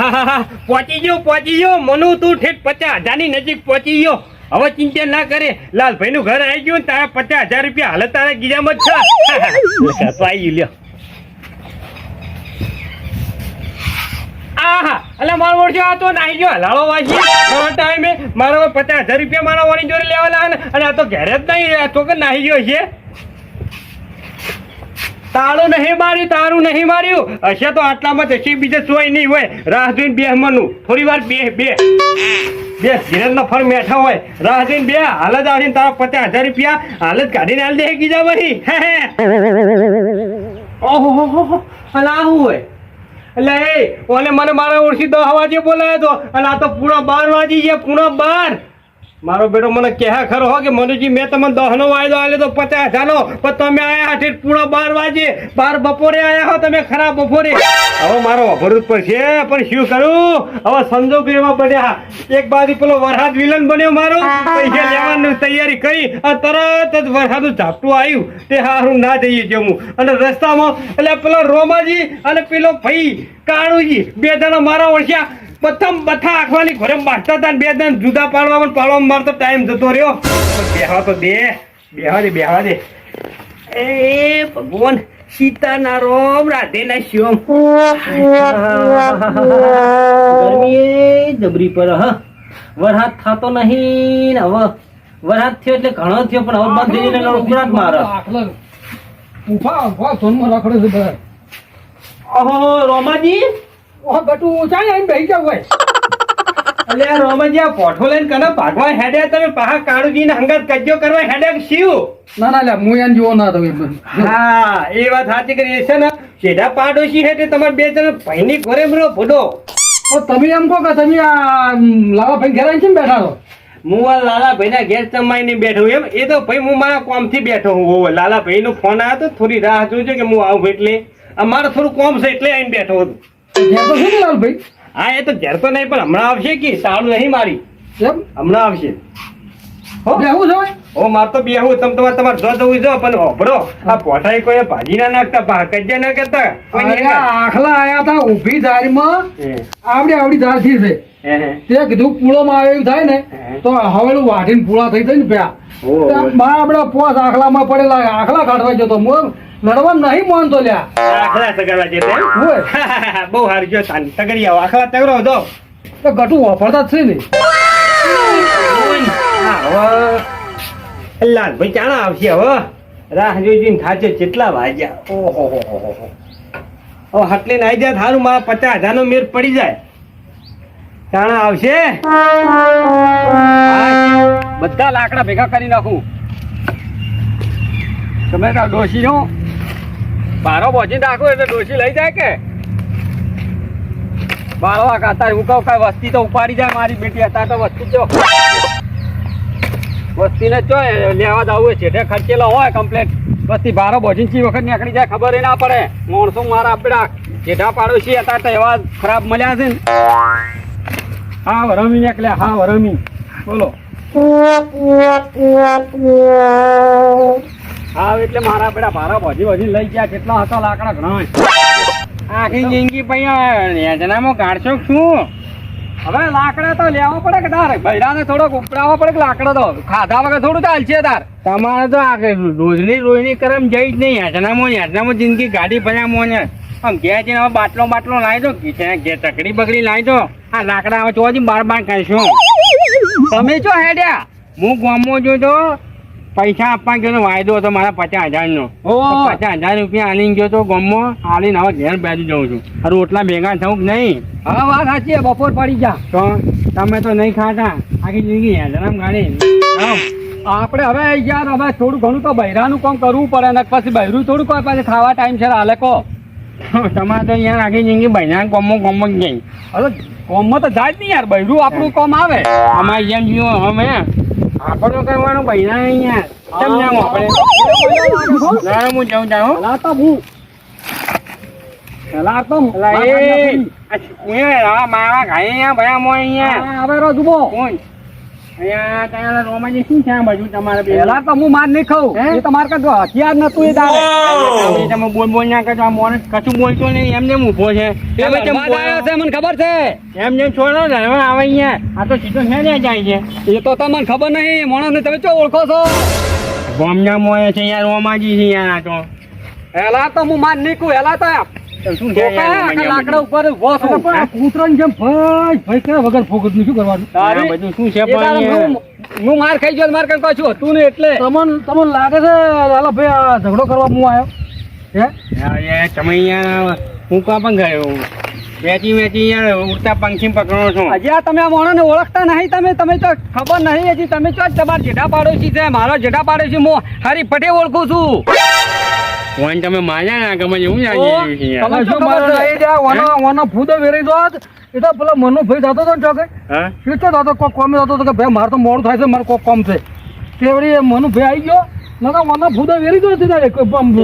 પહોંચી ગયો પહોંચી ગયો. મનુ, તું ઠેઠ પચાસ હજારની નજીક પહોંચી ગયો. હવે ચિંતા ના કરે. લાલભાઈ નું ઘર આવી ગયું તારા પચાસ હજાર રૂપિયા હાલ તારા ગીજામાં જ છે તો આવી લ્યો. આહા મારો ઓળખ્યો આ તો નાઈ ગયો. હલાળો ટાઈમે મારો પચાસ હજાર રૂપિયા મારા વાણી જોડે લેવાના અને આ તો ઘેરે જ નહીં તો કે નાહી ગયો છે. તાળું નહીં માર્યું, તારું નહીં માર્યું. હશે તો આટલામાં જશે બીજે સોય નહીં હોય. રાહ જોઈને બે મનું થોડી વાર બે બે. બે ધીરજનો ફળ મેઠા હોય. રાહ જોઈને બે. હાલ જ આવીને તારા પચાસ હજાર રૂપિયા હાલ જ કાઢીને હાલ દે કીધા વળી ઓહો અલા હોય? એટલે એ ઓને મને મારા ઓળખી દસ વાગે બોલાયો તો અને આ તો પૂરા બાર વાગી ગયા, પૂરા બાર. મારો બેટો મને કહે ખરો હો કે મનુજી મેં તમને દહનો વાયદો આલ્યો તો પચાસ હજારનો પણ તમે આયા હાથી પૂરો બાર વાગે બાર બપોરે આયા હો તમે ખરા બપોરે. હવે મારો અભરૂત પર છે પણ શું કરું? હવે સંજોગ એવા બન્યા એક બાજુ પેલો વરસાદ વિલન બન્યો મારો પૈસા લેવાની તૈયારી કરી અને તરત જ વરસાદનું ઝાપટું આવ્યું. તે હારું ના જઈએ જમું અને રસ્તામાં એટલે પેલો રોમાજી અને પેલો ભાઈ કાળુજી બે જણા મારા ઓળખ્યા પ્રથમ બથા આખવાની ઘરે મારતા હતા બે જણ જુદા પાડવામાં પાડવામાં મારતો ટાઈમ જતો રહ્યો. બેહવા તો દે બેહવા દે બેહવા દે. એ ભગવાન સીતાના રોમ રાધે ના શ્યોમ ગરમીએ જબરી પર હ. વરસાદ થતો નહીં ને હવે. વરસાદ થયો એટલે ઘણો થયો પણ હવે બંધ થઈ ગયો ઉકળાટ મારે. ઉફા ઉફા સોનમાં રાખડે છે બધા. ઓહો રોમાજી. ઓહ બટુ ઊંચા લઈને બેહી જાવ હોય એટલે આ રોમાજી આ પોઠો લઈને કને ભાગવા હેડ્યા તમે પાહા કાળુજીને હંગાત કજ્જો કરવા હેડ્યા કે શિવ? ના ના લે હું એને જેવો ના તમે. હા એ વાત સાચી કરી. છે ને સીધા પાડોશી હે તે તમારે બે જણ ભાઈની ઘરે મરો ભૂડો. તમે એમ કહો કે તમે આ લાવા ભાઈ ઘેર છે બેઠા છો? હું આ લાલા ભાઈના ઘેર ચમાઈને બેઠો એમ. એ તો ભાઈ હું મારા કોમથી બેઠો હું. લાલા ભાઈનો ફોન આવ્યો તો થોડી રાહ જોજો કે હું આવું એટલે. આ મારે થોડું કોમ છે એટલે આવીને બેઠો હતો ને લાલભાઈ? હા એ તો ઘેર તો નહીં પણ હમણાં આવશે કે સારું નહીં મારી? એમ હમણાં આવશે. હો? બેહવું ઓ માર તો બેહું તમ તમારે તમારે જો જવું જો પણ હોભરો આ પોઠાઈ કોઈ ભાજી ના નાખતા પા ના કરતા? કોઈ અરે નહીં આ આખલા આયા તા ઊભી ધારમાં આવડી આવડી ધારથી છે. હે, હે. તે કીધું પૂળોમાં આવે એવું થાય ને. તો હવેલું વાઢીને પૂળા થઈ જાય ને ઓહો. બા આપડે પોસ આખલામાં પડેલા આખલા કાઢવા જતો હું લડવા નહીં માનતો લ્યા. આખલા તગરવા જે એમ? બહુ હારી જો તાન. તગરી આવો. આખલા તગરો જો તો ગટુ વાપરતા છે ને. લાલ ભાઈ ચાણા આવશે હવે. રાહ જોઈને થાચે કેટલા વાગ્યા. ઓહો હો હો હો હો. હટલે જાય થારું મારા પચાસ હજાર નો મેર પડી જાય. ચાણા આવશે? બધા લાકડા ભેગા કરી નાખું. તમે કા ડોસી નો બારો બોજીને રાખો એટલે ડોશી લઈ જાય કે? બારો આ કાતા હું કહું કઈ વસ્તી તો ઉપાડી જાય મારી બેટી અત્યારે તો વસ્તી જો વસ્તીને ચો લેવા જવું છે છેઠે ખર્ચેલો હોય કમ્પ્લેટ વસ્તી બારો બોજીને ચી વખત નીકળી જાય ખબર એ ના પડે. માણસો મારા આપડા જેઠા પાડોશી હતા તો એવા ખરાબ મળ્યા છે ને. હા વરમી નીકળ્યા હા વરમી. બોલો. હા એટલે મારા પેલા ભારા ભજી ભજી લઈ ગયા, કેટલા હતા લાકડા ઘણા. આખી જિંદગી પૈયા નેજનામાં કાઢશો શું? હવે લાકડા તો લેવા પડે કે તાર? બૈરાને થોડોક ઉપડાવવા પડે કે લાકડા તો? ખાધા વગર થોડું ચાલશે તાર. તમારે તો આ રોજની રોજની કરમ જઈ જ નહીં હેઠનામાં હેઠનામાં જિંદગી ગાડી ભર્યા મોને. આમ ઘેર જઈને હવે બાટલો બાટલો લાવી દો, ઘે ચકડી બકડી લાવી દો. આ લાકડા હવે ચોજી બાર બાર ખાઈશું. તમે છો હેડ્યા? હું ગામમાં જોજો પૈસા આપવા ગયો તો વાયદો હતો મારા પચાસ હજાર નો પચાસ હજાર રૂપિયા આની ગયો તો ગામમાં આલીને હવે ઘેર બેસી જાઉં છું. રોટલા ભેગા થવું નહીં? હા વાત સાચી બપોર પડી જા તો તમે તો નહીં ખાતા આખી જિંદગી હેજરામ ગાડી. આપણે હવે યાર હવે થોડું ઘણું તો બૈરાનું કામ કરવું પડે ને પછી બૈરું થોડું કોઈ પાસે ખાવા ટાઈમ છે હાલે કો. તમારે તો યાર આખી જિંદગી બૈરા કોમો કોમો જ ગઈ. હવે કોમમાં તો જાય જ નહીં યાર બૈરું આપણું કોમ આવે. અમારે જેમ જીવો અમે. આપણું કરવાનું ભાઈના અહીંયા. કેમ જામ આપણે ના હું જાઉં જાઉં ના તો હું. પેલા તો મારા ઘાઈ અહીંયા ભયા મો અહીંયા હવે રો જુબો કોણ? પેલા તો હું માર નહીં ખાઉં હે? એ તો માર કાંઈ હથિયાર નતું એ દાડે તમે તમે બોલ બોલ ના કરજો આ મોણસ કશું બોલતો નહીં એમ જેમ ઊભો છે. એ તમે જેમ આવ્યો છે મને ખબર છે. એમ જેમ છોડો ને હવે આવે અહીંયા. આ તો સીધો જાય છે. એ તો તમને ખબર નહીં માણસને તમે ચો ઓળખો છો? ગોમના મોય છે યાર રોમાજી છે યાર આ તો. પેલા તો હું માર નહીં કહું પેલા તો લાકડા ઉપર કૂતરાની જેમ ભઈ ભઈ વગર શું કરવાનું? બધું શું છે હું માર ખાઈ ગયો માર કઈ કશું હતું ને એટલે. તમને તમને લાગે છે લાલા ભાઈ આ ઝઘડો કરવા હું આવ્યો? હે? યાર યાર તમે યાર હું કાં પણ ગયો વેચી વેચી યાર ઉડતા પંખી પકડો છો. હજી આ તમે આ માણસને ઓળખતા નહીં તમે તમે તો ખબર નહીં હજી તમે તો તમારા જેઠા પાડોશી છે મારો જેઠા પાડોશી હું હરી પટેલ ઓળખું છું. ફોન તમે માર્યા ના ગમે એવું ઓ, લાગી રહ્યું છે યાર? તમે- શું મારે લઈ જાય વાના વાના ફૂદે વેરી દો એ તો પેલો મનુ ભાઈ જતો હતો ચોકે? હા? શીખતો હતો કોક કોમે જતો હતો કે ભાઈ મારે તો મોડું થાય છે મારે કોક કોમ છે. તે મનુ ભાઈ આવી ગયો. નકર વાના ફૂદે વેરી દો સીધા એક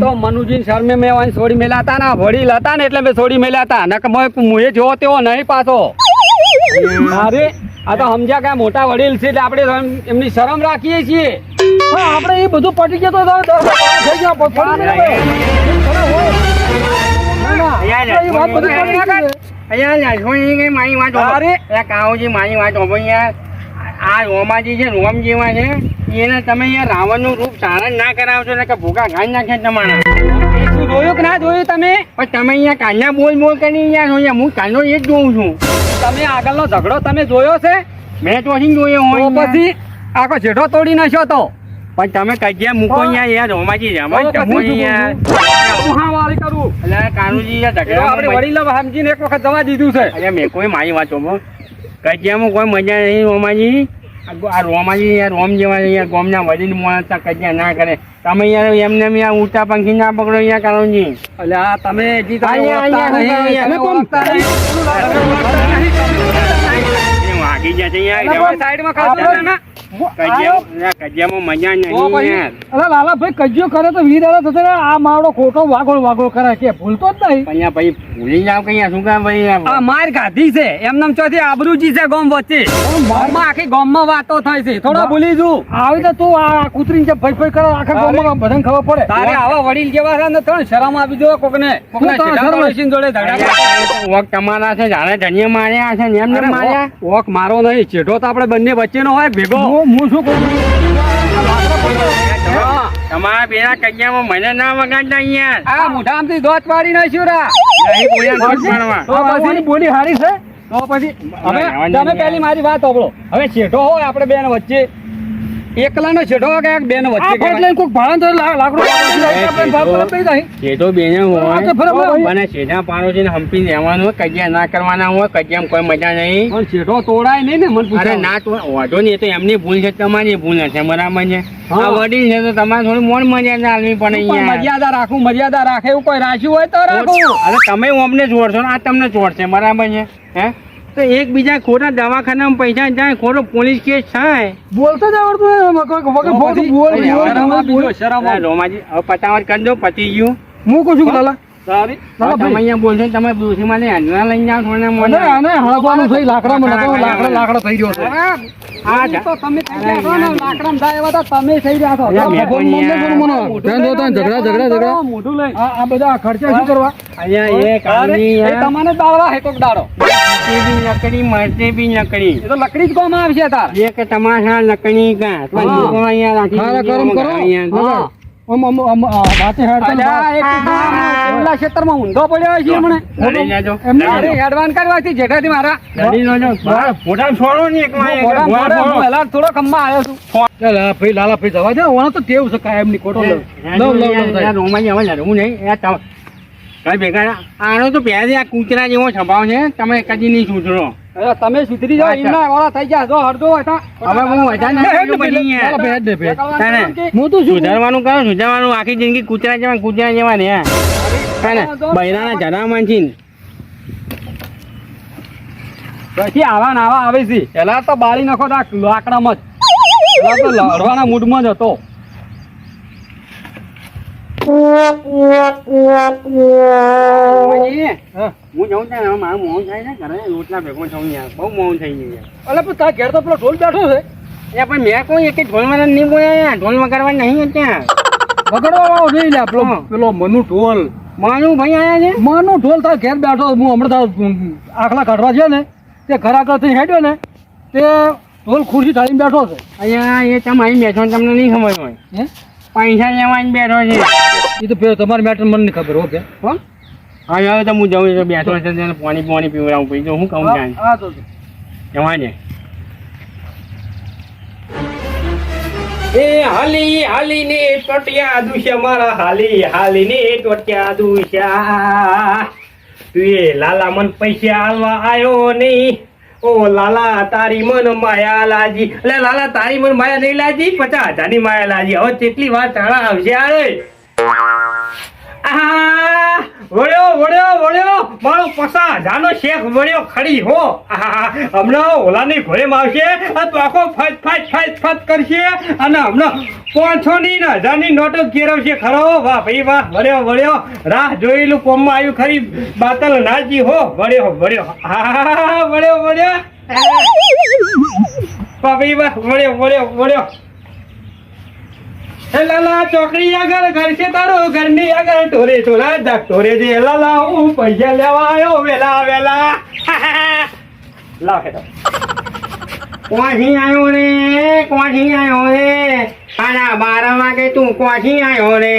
તો મનુજી શર્મે મેં વાંઈ છોડી મેલ્યા હતા ને વડીલ હતા ને એટલે મેં છોડી મેલ્યા હતા. નકર મોય મુએ જોવો તેવો નહીં પાછો. અરે આ તો સમજ્યા કે મોટા વડીલ છે એટલે આપણે એમની શરમ રાખીએ છીએ. આપણે એ બધું પટી જતો તો થઈ ગયા ગયો. કઈ મારી વાત. અરે. મારી વાત યાર આ રોમાજી છે રોમ જેવા છે. એને તમે યાર રાવણનું રૂપ ધારણ ના કરાવશો એટલે કે ભૂખા ઘાઈ નાખે તમારા. જોયું કે ના જોયું તમે? પણ તમે અહીંયા કાલના બોલ બોલ કરી યાર હું કાલનો એ જ જોઉં છું. તમે આગળનો ઝઘડો તમે જોયો છે? મેં તો અહીં જોયો હોય પછી આખો જેઠો તોડી નાખ્યો તો? પણ તમે કજિયા મૂકો અહીંયા યાર તો જમો પછી યાર હું. હા વાળી કરું. એટલે કાનુજી યાર આપણે વડીલો સમજીને એક વખત જવા દીધું છે. અરે મેં કોઈ મારી વાત હોભળ. કજિયામાં કોઈ મજા નહીં રોમાજી આ રોમાજી યાર રોમ જેવા યાર ગોમના વડીલ માણસ તો ના કરે. તમે યાર એમને એમ યાર ઉડતા પંખી ના પકડો યાર કાનુજી. એટલે આ તમે હજી તમે અહીંયા, અહીંયા, હું અહીંયા. એ વાગી જશે યાર સાઈડમાં ના? કજિયા- યાર, કજિયામાં મજા તો નહીં પછી? યાર. અરે લાલાભાઈ કજિયો કરે તો વીર અરે થશે આ માવડો ખોટો વાગોળ વાગોળ કરે કે ભૂલતો જ નહીં. પણ ભાઈ ભૂલી જાવ કે શું કામ ભાઈ આ માર ખાધી છે એમનેમ ચોથી આબરૂજી છે ગોમ વચ્ચે. ગામમાં આખી ગામમાં વાતો થાય છે થોડો ભૂલી જુ આવી તો તું આ કૂતરી જે ભાઈ ભાઈ કરે આખા ગામમાં બધાને ખબર પડે. તારે આવા વડીલ જેવા છે ને ત્રણ શરમ આપી દો કોકને. કોકને શરમ? જોડે વોક તમારા છે જાણે ધન્ય માર્યા છે ને માર્યા? વોક- વોક મારો નહીં ચેઢો તો આપણે બંને વચ્ચેનો હોય ભેગો. હું શું કહું? તમારા પેલા કજિયામાં મને ના વગાડતા યાર આ મોઢામાંથી દોત પાડી નાખ્યું રા. નહીં બોલ્યા દોઢ પાડવા. તો પછી બોલી હારી છે? તો પછી હવે તમે. પેલી મારી વાત સાંભળો. હવે છેટો હોય આપણે બેન વચ્ચે. એકલાનો હોય કે એક બેન આ વચ્ચે ફટ કહેવાય? લઈને કોઈક ભાડા તો લાકડો આપણે ભાગ પર પડી જાય. બેને હોય. મને છેડા પાડો છે ને હંપી લેવાનો કજિયા ના કરવાના હોય કજિયામાં કોઈ મજા નહીં. પણ છેડો તોડાય નહીં ને મને અરે ના તો વાંધો નહીં તો એમની ભૂલ છે તમારી ભૂલ હશે બરાબર છે. આ વડીલ છે તો તમારે થોડી મોન મર્યાદા આલવી પડે પણ યાર મર્યાદા રાખું મર્યાદા રાખે એવું કોઈ રાખ્યું હોય તો રાખું. અરે તમે અમને છોડશો ને આ તમને છોડશે બરાબર છે હે? તો એકબીજા ખોટા દવાખાનામાં પૈસા જાય ખોટો પોલીસ કેસ થાય. બોલતા જ આવડતું. રોમાજી હવે પતાવટ કરી દો પતી ગયું. હું કહું છું લાલા લાકડા બી લકડી લકડી તો લકડી જ કોમ આવશે તાર. એ કે તમારા લકડી કા અહીંયા. રાખી ભેગા આનો તો પહેલાથી આ કૂતરા જેવો સ્વભાવ છે. તમે કદી નહીં સુધરો. અરે, તમે સુધરી જાઓ એમના વાળા થઈ ગયા. જો હરજો હતા હવે હું વધારે ના? હેડ કરું ને પછી પેલા- યાર. લાલા ભાઈ હેડ ને ભેટ. તાને. હું તો શું? કહું? સુધારવાનું કરો સુધારવાનું. આખી જિંદગી કૂતરા જેવા કૂતરા જેવા ને હે. ને બૈરાના જરા છે પછી આવા નાવા આવા છે. પેલા તો બાળી નાખો લાકડામાં જ. લડવાના મૂડમાં જ હતો. હા. હું જઉં ત્યાં મારું મોં થાય છે ઘરે રોટલા ભેગો થવું યાર બહુ મોં થઈ ગયું યાર પણ તારા ઘેર તો પેલો ઢોલ બેઠો છે. એ પણ મેં કોઈ એક ઢોલ વગર નહીં બોલાયા ઢોલ વગાડવા નહીં ત્યાં. વગાડવા નહીં પેલો પેલો મનુ ઢોલ. માનું ભાઈ આયા છે? મનુ ઢોલ તાર ઘેર બેઠો હું હમણાં તાર આખલા કાઢવા છે ને તે ઘર આગળ હેડ્યો ને તે ઢોલ ખુરશી ઢાળીને બેઠો છે. અહીંયા એ તમે અહીં બેઠો ને તમને નહીં ખબર હોય. હે? પૈસા લેવાની બેઠો છે. એ તો પેલો તમારી મેટર મને નહીં ખબર ઓકે હો? હા હવે તો હું જઉં છું બેઠો છે તેને પાણી પાણી પીવડાવું પછી હું કહું જાણ હા તો એ હાલી હાલી ને ટોટિયા દુશ્ય મારા હાલી હાલી ને ટોટિયા દુશ્યા તું એ લાલા મન પૈસા આલવા આયો નહીં. ઓ લાલા, તારી મન માયા લાજી. એટલે લાલા, તારી મન માયા નહીં લાજી? પચાસ હજારની માયા લાજી. હવે કેટલી વાર ચાળા આવશે અરે આહા! વળ્યો વળ્યો વળ્યો. મારો પસા જાનો શેખ વળ્યો ખડી હો. હમણાં ઓલાની ઘોડે આવશે આખો ફટ ફટ ફટ ફટ કરશે અને હમણાં પાંચસો ની ને હજારની નોટો કેરવશે ખરો? વાહ, ભાઈ, વાહ. વળ્યો વળ્યો. રાહ જોયેલું કોમમાં આવ્યું ખરી બાતલ નાજી હો. વળ્યો વળ્યો. હા વળ્યો વળ્યો. વાહ, ભાઈ, વાહ. વળ્યો વળ્યો વળ્યો. એ લાલા, ચોકડી આગળ ઘર છે તારો, ઘરની આગળ ટોરે ટોરા જાગ ટોરે જે લાલા, હું પૈસા લેવા આવ્યો વેલા વેલા. લાવ હેડો કોથી આવ્યો રે? કોથી આવ્યો રે? સાડા બાર વાગે તું કોથી આવ્યો રે?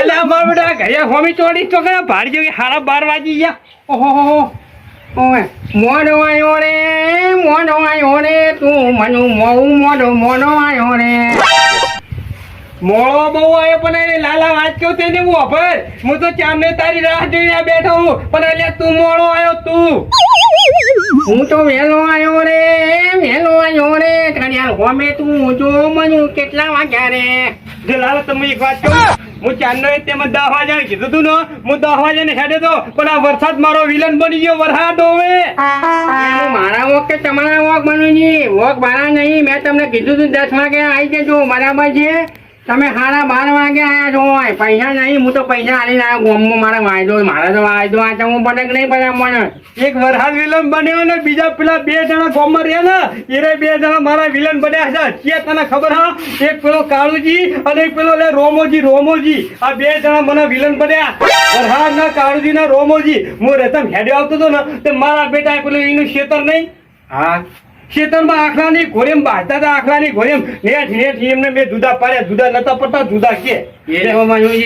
એટલે અમાર બેટા ઘરે હોમી ચોડી ચોકડા ભાર જેવી હારા બાર વાગી ગયા. ઓહો મોડો આવ્યો રે મોડો આવ્યો રે, તું મનુ મોડું મોડો મોડો આવ્યો રે. મોળો બહુ આવ્યો પણ એ લાલા વાત કહું તેને હું અભર? હું તો ચામને તારી રાહ જોઈને બેઠો હું પણ અલ્યા તું મોળો આવ્યો તું. હું તો વહેલો આવ્યો રે, વહેલો આવ્યો રે. ઘડિયાળ ગમે તું જો મનુ કેટલા વાગ્યા રે? જો લાલા તમે એક વાત કહું? હું ચાંદનો તેમાં દસ વાગ્યાને કીધું તું ને હું. દસ વાગ્યાને હેડે તો, પણ આ વરસાદ મારો વિલન બની ગયો વરસાદ હોવે. મારા વોક કે તમારા વોક મનુજી વોક મારા નહીં, મેં તમને કીધું તું દસ વાગે આવી જજો, બરાબર છે? તમે સાડા બાર વાગે આવ્યા છો. પૈસા નહીં હું તો પૈસા આલીને આવ્યો ગોમમાં. મારા વાયદો મારા તો વાયદો આ હું પટક નહીં પડે મને? એક વરસાદ વિલન બન્યો ને બીજા પેલા બે જણા ગોમમાં રહ્યા ને એ બે જણા મારા વિલન બન્યા છે કે તને ખબર હા? એક પેલો કાળુજી અને એક પેલો લે રોમોજી રોમોજી. આ બે જણા મને વિલન બન્યા. વરસાદ ના કાળુજી ના રોમોજી. હું રતમ હેડે આવતો હતો ને તે મારા બેટા પેલું એનું ખેતર નહીં? હા. ખેતરમાં આખલાની ઘોરેમ બાજતા હતા આખલાની ઘોરેમ નેઠ નેઠ એમને મેં જુદા પાડ્યા જુદા નતા પડતા જુદા કે.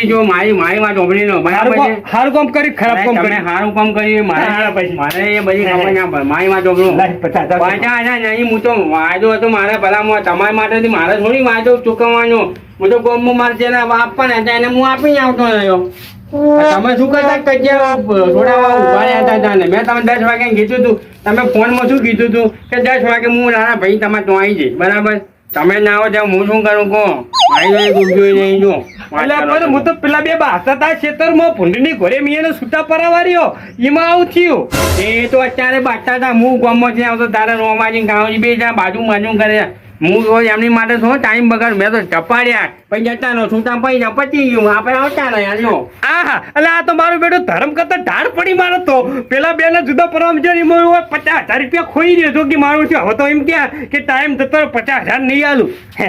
જો મારી મારી વાત નો હારું કામ- કરી ખરાબ કામ તમે કરી. સારું કામ કર્યું મારે મારે એ બધી ખબર ના મારી વાત ઓગળું લાય, પચાસ હજાર. પાછા આના નહીં હું તો વાયદો હતો મારે ભલામાં તમારી માટે મારે થોડી વાયદો ચૂકવવાનો. હું તો ગોમમાં મારે જેને આપવાના હતા એને હું આપી આવતો રહ્યો. તમે શું કરતા? કજિયા થોડા ઊભા રહ્યા હતા મેં તમે દસ વાગે કીધું તું તમે ફોનમાં શું કીધું તું? કે દસ વાગે હું નાના ભાઈ તમારે તો આવી જઈશ. બરાબર? તમે ના આવો ત્યાં હું શું કરું કહો? મારી જોડે જોઈ નહીં જો. એટલે હું તો પેલા બે બાસતા હતા ખેતરમાં ભૂંડની ઘોડે મિયાને સૂતા પરાવાર્યો. એમાં આવું થયું. એ તો અત્યારે બાટતા હતા હું જ્યાં આવતો તારા રોમાજી ગામજી બે ત્યાં બાજુ બાજુ કરે. હું તો એમની માટે થોડો ટાઈમ બગાડ. મેં તો ટપાડ્યા પછી જતા નો છૂટા પછી પચી ગયું. આપણે આવતા રહ્યા જો આહા એટલે આ તો મારું બેટો ધર્મ કરતા ઢાળ પડી મારો તો. પેલા બે ને જુદા પરમ છે ને એમાં પચાસ હજાર રૂપિયા ખોઈ રહ્યો છો કે મારું છે. હવે તો એમ કે કે ટાઈમ જતો પચાસ હજાર નહીં આલું. હે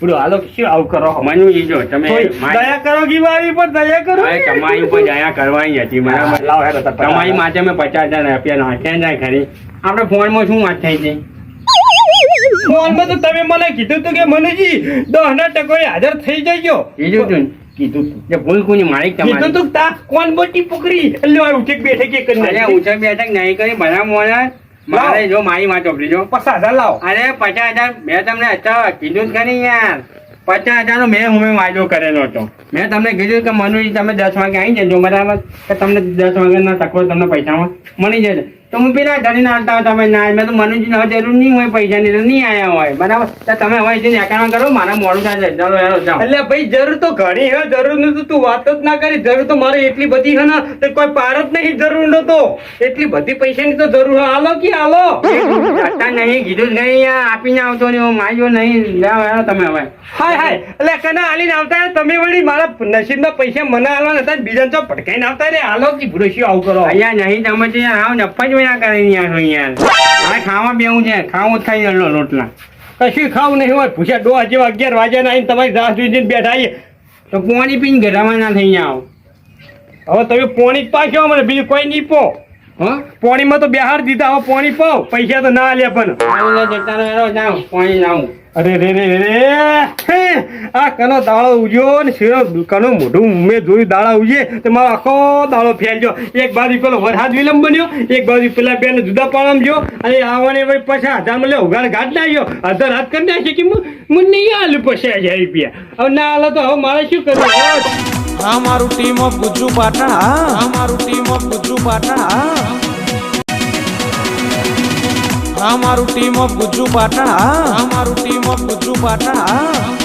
બોલો હાલો શું આવું કરો? મનુજી જો તમે દયા કરો મારી પર દયા કરો? તમારી ઉપર દયા કરવાની હતી. પચાસ. તમારી માટે મેં પચાસ હજાર રૂપિયા નાખ્યા જાય ખરી. આપણે ફોનમાં શું વાત થઈ હતી ફોનમાં તો તમે મને કીધું તું કે મનુજી દસ ના ટકોએ હાજર થઈ જજો. કીધું તું કીધું જે ભૂલ કોની મારી કીધું તમારી? તું તા કોણ મોટી પુકરી? એટલે આ ઉઠે બેઠે કે કરી અરે. ઊંચા બેઠક નહીં કરી બધા મોડા મારે જો મારી વાત ચોપડી જો. પચાસ હજાર લાવો. અરે પચાસ હજાર મેં તમને અત્યારે કીધું જ ખરી યાર. પચાસ હજાર નો મેં હું વાયદો કરેલો હતો. મેં તમને કીધું કે મનુજી તમે દસ વાગે આવી જજો બરાબર. કે તમને દસ વાગ્યાના તકો તમને પૈસામાં મળી જશે. તો હું પેલા ધરીને આવતા હોય તમે ના મેં તો મનુજી હવે જરૂર નહીં હોય પૈસાની તો નહીં આવ્યા હોય. બરાબર? તો તમે હવે જઈને એકાઉન્ટ કરો મારા મોડું થાય ચાલો હેલો જાઓ. એટલે ભાઈ જરૂર તો ઘણી હે જરૂર નથી તું વાત જ ના કરી. જરૂર તો મારે એટલી બધી હે ને તે કોઈ પાર જ નહીં જરૂર નતો એટલી બધી પૈસાની તો જરૂર હાલો કે હાલો. આટા નહીં કીધું નહીં આપીને આવતો નહીં હું મારી નહીં જાઓ હેલો તમે હવે. હાય હાય. એટલે કના હાલીને આવતા તમે વળી મારા નસીબના પૈસા મને હાલવાના નતા બીજા તો ભટકાઈને આવતા રે હાલો કે ભૂરો શું આવું કરો. અહીંયા નહીં તમે આવો નફા જ જોયા કરે યાર યાર ખાવા બેવું છે. ખાવું જ ખાઈ લો રોટલા. કશું ખાવું નહીં હોય. પૂછ્યા ડો જેવા અગિયાર વાગ્યા આવીને તમારી રાહ જોઈને બેઠા આવીએ. તો પાણી પીને ઘરમાં ના થઈ આવો. હવે તમે પોણી જ પાછો મને, બીજું કોઈ નહીં પો. હા? પોણીમાં તો બિહાર દીધા. હવે પોણી પાવ. પૈસા તો ના લે પણ. પોણી લાવું. અરે રે રે રે આ કનો દાળો ઉજ્યો ને શેરો કનો મોઢું મેં જોયું દાળા ઉજે તો મારો આખો દાળો ફેલજો. એક બાજુ પેલો વરસાદ વિલંબ બન્યો, એક બાજુ પેલા બેન જુદા પાડમ જો અને આવવાને ભાઈ પાછા હજાર મળે ઉઘાડ ઘાટ નાખ્યો હજાર હાથ કરી નાખી કે હું હું નહીં આલું પછી હજાર રૂપિયા. હવે ના હાલો તો હવે મારે શું કરવું? અમારું મારું ટીમ ઓફ ગુજુ પાટણ મારું ટીમ ઓફ ગુજુ પાટણ મારું ટીમ ગુજ્જુ પાટણ. અમારું મારું ટીમ ગુજ્જુ પાટણ.